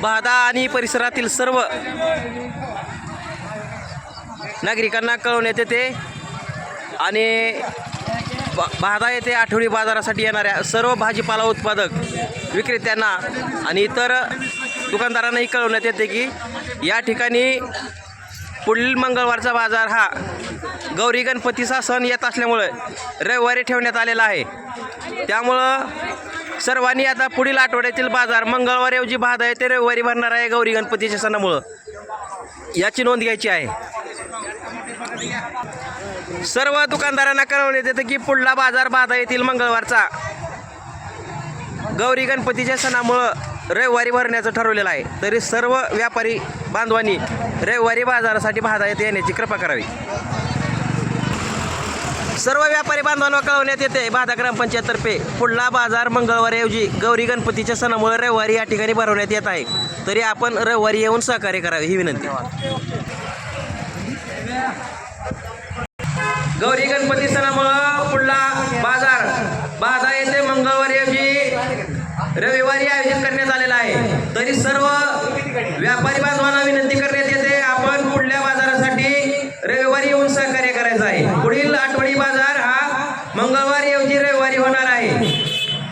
बहादा आणि परिसरातील सर्व नागरिकांना कळवण्यात येते आणि ब- येथे आठवडी बाजारासाठी येणाऱ्या सर्व भाजीपाला उत्पादक विक्रेत्यांना आणि इतर दुकानदारांनाही कळवण्यात येते की या ठिकाणी पुढील मंगळवारचा बाजार हा गौरी गणपतीचा सण येत असल्यामुळं रविवारी ठेवण्यात आलेला आहे. त्यामुळं सर्वांनी आता पुढील आठवड्यातील बाजार मंगळवारऐवजी आहे ते रविवारी भरणार आहे गौरी गणपतीच्या सणामुळं. याची नोंद घ्यायची आहे. सर्व दुकानदारांना कळवण्यात येतं की पुढला बाजार बाधा येथील मंगळवारचा. गौरी गणपतीच्या सणामुळं रविवारी भरण्याचं ठरवलेलं आहे. तरी सर्व व्यापारी बांधवांनी रविवारी बाजारासाठी बाधा येथे येण्याची कृपा करावी. सर्व व्यापारी बांधवांना कळवण्यात येते. बाधा ग्रामपंचायततर्फे पुढला बाजार मंगळवारऐवजी गौरी गणपतीच्या सणामुळे रविवारी या ठिकाणी भरवण्यात येत आहे. तरी आपण रविवारी येऊन सहकार्य करावे ही विनंती. गौरी गणपती सणामुळं पुढला बाजार बाजार येथे मंगळवारऐवजी रविवारी आयोजित करण्यात आलेला आहे. तरी सर्व व्यापारी पुढील आठवडी बाजार हा मंगळवारी ऐवजी रविवारी होणार आहे.